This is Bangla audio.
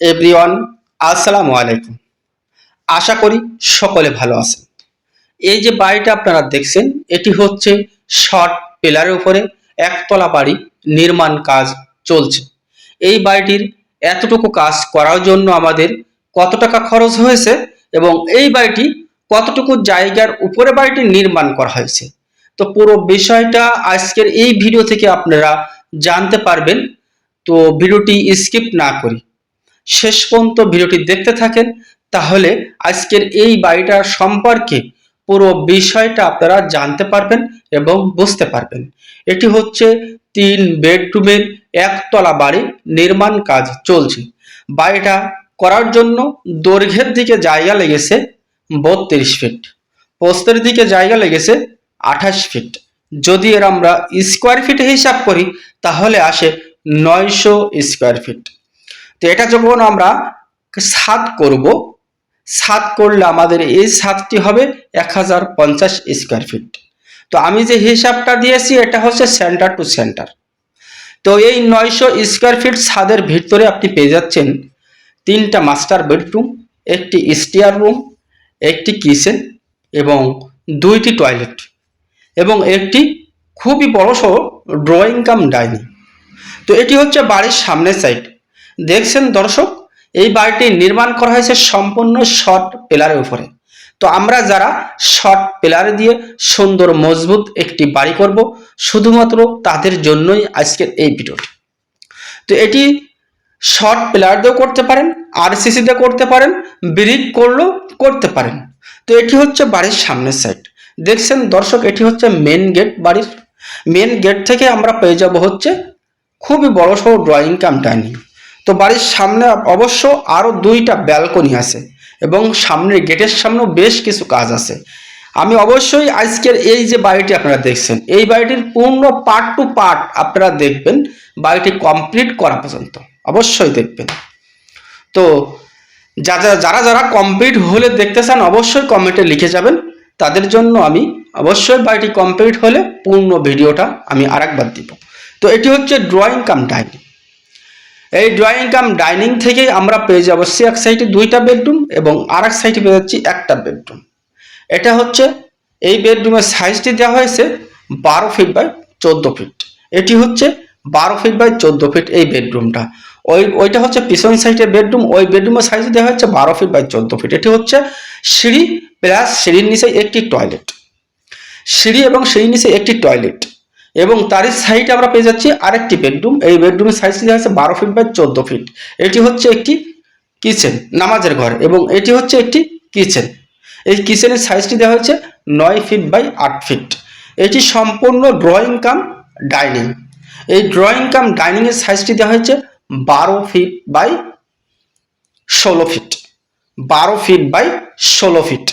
এভরিওয়ান আসসালামু আলাইকুম। আশা করি সকলে ভালো আছেন। এই যে বাড়িটা আপনারা দেখছেন, এটি হচ্ছে শর্ট পিলারের উপরে একতলা বাড়ি নির্মাণ কাজ চলছে। এই বাড়িটির এতটুকু কাজ করার জন্য আমাদের কত টাকা খরচ হয়েছে এবং এই বাড়িটি কতটুকু জায়গার উপরে বাড়িটি নির্মাণ করা হয়েছে? তো পুরো বিষয়টা আজকের এই ভিডিও থেকে আপনারা জানতে পারবেন। তো ভিডিওটি স্কিপ না করি শেষ পর্যন্ত ভিডিওটি দেখতে থাকেন, তাহলে আজকের এই বাড়িটার সম্পর্কে পুরো বিষয়টা আপনারা জানতে পারবেন এবং বুঝতে পারবেন। এটি হচ্ছে তিন বেডরুমের একতলা বাড়ি, নির্মাণ কাজ চলছে। বাড়িটা করার জন্য দৈর্ঘ্যের দিকে জায়গা লেগেছে বত্রিশ ফিট। পোস্তের দিকে জায়গা লেগেছে আঠাশ ফিট। যদি এর আমরা স্কোয়ার ফিটে হিসাব করি, তাহলে আসে নয়শো স্কোয়ার ফিট তো এটা যখন আমরা সাত করব, সাত করলে আমাদের এই সাতটি হবে এক হাজার পঞ্চাশ স্কোয়ার ফিট। তো আমি যে হিসাবটা দিয়েছি, এটা হচ্ছে সেন্টার টু সেন্টার তো এই নয়শো স্কোয়ার ফিট ছাদের ভিতরে আপনি পেয়ে যাচ্ছেন তিনটা মাস্টার বেডরুম একটি স্টিয়ার রুম একটি কিচেন এবং দুইটি টয়লেট এবং একটি খুবই বড়সড় ড্রয়িং কাম ডাইনিং তো এটি হচ্ছে বাড়ির সামনের সাইড দেখছেন দর্শক, এই বাড়িটি নির্মাণ করা হয়েছে সম্পূর্ণ শর্ট পিলারের উপরে। তো আমরা যারা শর্ট পিলার দিয়ে সুন্দর মজবুত একটি বাড়ি করব, শুধুমাত্র তাদের জন্যই আজকের এই ভিডিওটি। তো এটি শর্ট পিলার দিয়েও করতে পারেন আর সিসি দিয়ে করতে পারেন, ব্রিক করলেও করতে পারেন। তো এটি হচ্ছে বাড়ির সামনের সাইড দেখছেন দর্শক, এটি হচ্ছে মেন গেট বাড়ির। মেন গেট থেকে আমরা পেয়ে যাব হচ্ছে খুবই বড় সড়ো ড্রয়িং কাম ডাইনিং তো বাড়ির সামনে অবশ্য আরও দুইটা ব্যালকনি আছে এবং সামনের গেটের সামনেও বেশ কিছু কাজ আছে। আমি অবশ্যই আজকের এই যে বাড়িটি আপনারা দেখছেন, এই বাড়িটির পূর্ণ পার্ট টু পার্ট আপনারা দেখবেন, বাড়িটি কমপ্লিট করা পর্যন্ত। অবশ্যই দেখবেন। তো যা যা যারা যারা কমপ্লিট হলে দেখতে চান, অবশ্যই কমেন্টে লিখে যাবেন। তাদের জন্য আমি অবশ্যই বাড়িটি কমপ্লিট হলে পূর্ণ ভিডিওটা আমি আরেকবার দিব। তো এটি হচ্ছে ড্রয়িং কাম ডাইনিং এই ড্রয়িং কাম ডাইনিং থেকে আমরা পেয়ে যাব সে এক সাইডে দুইটা বেডরুম এবং আর এক সাইডে পেয়ে যাচ্ছি একটা বেডরুম এটা হচ্ছে এই বেডরুমের সাইজটি দেওয়া হয়েছে বারো ফিট বাই চোদ্দ ফিট এটি হচ্ছে বারো ফিট বাই চোদ্দ ফিট এই বেডরুমটা ওই, ওইটা হচ্ছে পিছন সাইডের বেডরুম ওই বেডরুমের সাইজ দেওয়া হচ্ছে বারো ফিট বাই চোদ্দ ফিট এটি হচ্ছে সিঁড়ি প্লাস সিঁড়ির নিচে একটি টয়লেট সিঁড়ি এবং সিঁড়ির নিচে একটি টয়লেট এবং তারই সাইডে আমরা পেয়ে যাচ্ছি আরেকটি বেডরুম এই বেডরুমের সাইজ দেওয়া হচ্ছে বারো ফিট বাই চোদ্দ ফিট এটি হচ্ছে একটি কিচেন নামাজের ঘর এবং এটি হচ্ছে একটি কিচেন এই কিচেনের সাইজটি দেওয়া হয়েছে নয় ফিট বাই আট ফিট এটি সম্পূর্ণ ড্রয়িং কাম ডাইনিং এই ড্রয়িং কাম ডাইনিংয়ের সাইজটি দেওয়া হয়েছে বারো ফিট বাই ষোলো ফিট বারো ফিট বাই ষোলো ফিট